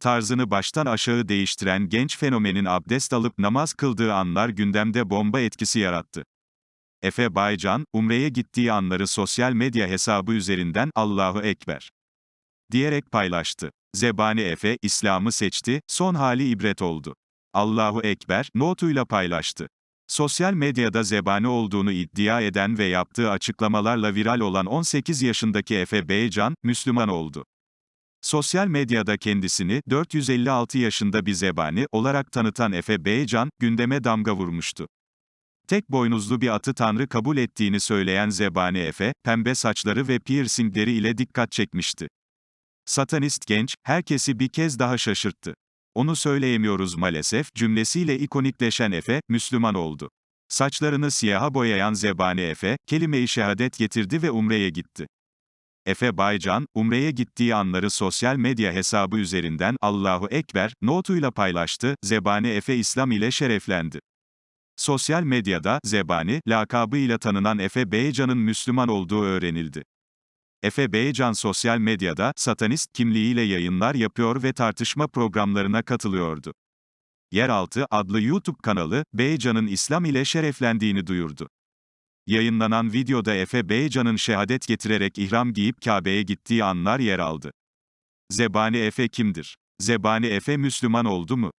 tarzını baştan aşağı değiştiren genç fenomenin abdest alıp namaz kıldığı anlar gündemde bomba etkisi yarattı. Efe Baycan, Umre'ye gittiği anları sosyal medya hesabı üzerinden Allahu Ekber diyerek paylaştı. Zebani Efe, İslam'ı seçti, son hali ibret oldu. Allahu Ekber, notuyla paylaştı. Sosyal medyada zebani olduğunu iddia eden ve yaptığı açıklamalarla viral olan 18 yaşındaki Efe Beycan, Müslüman oldu. Sosyal medyada kendisini 456 yaşında bir zebani olarak tanıtan Efe Beycan, gündeme damga vurmuştu. Tek boynuzlu bir atı Tanrı kabul ettiğini söyleyen Zebani Efe, pembe saçları ve piercingleri ile dikkat çekmişti. Satanist genç, herkesi bir kez daha şaşırttı. Onu söyleyemiyoruz maalesef cümlesiyle ikonikleşen Efe, Müslüman oldu. Saçlarını siyaha boyayan Zebani Efe, kelime-i şehadet getirdi ve Umre'ye gitti. Efe Baycan, Umre'ye gittiği anları sosyal medya hesabı üzerinden Allahu Ekber notuyla paylaştı, Zebani Efe İslam ile şereflendi. Sosyal medyada, Zebani, lakabıyla tanınan Efe Beycan'ın Müslüman olduğu öğrenildi. Efe Beycan sosyal medyada, satanist kimliğiyle yayınlar yapıyor ve tartışma programlarına katılıyordu. Yeraltı adlı YouTube kanalı, Beycan'ın İslam ile şereflendiğini duyurdu. Yayınlanan videoda Efe Beycan'ın şehadet getirerek ihram giyip Kabe'ye gittiği anlar yer aldı. Zebani Efe kimdir? Zebani Efe Müslüman oldu mu?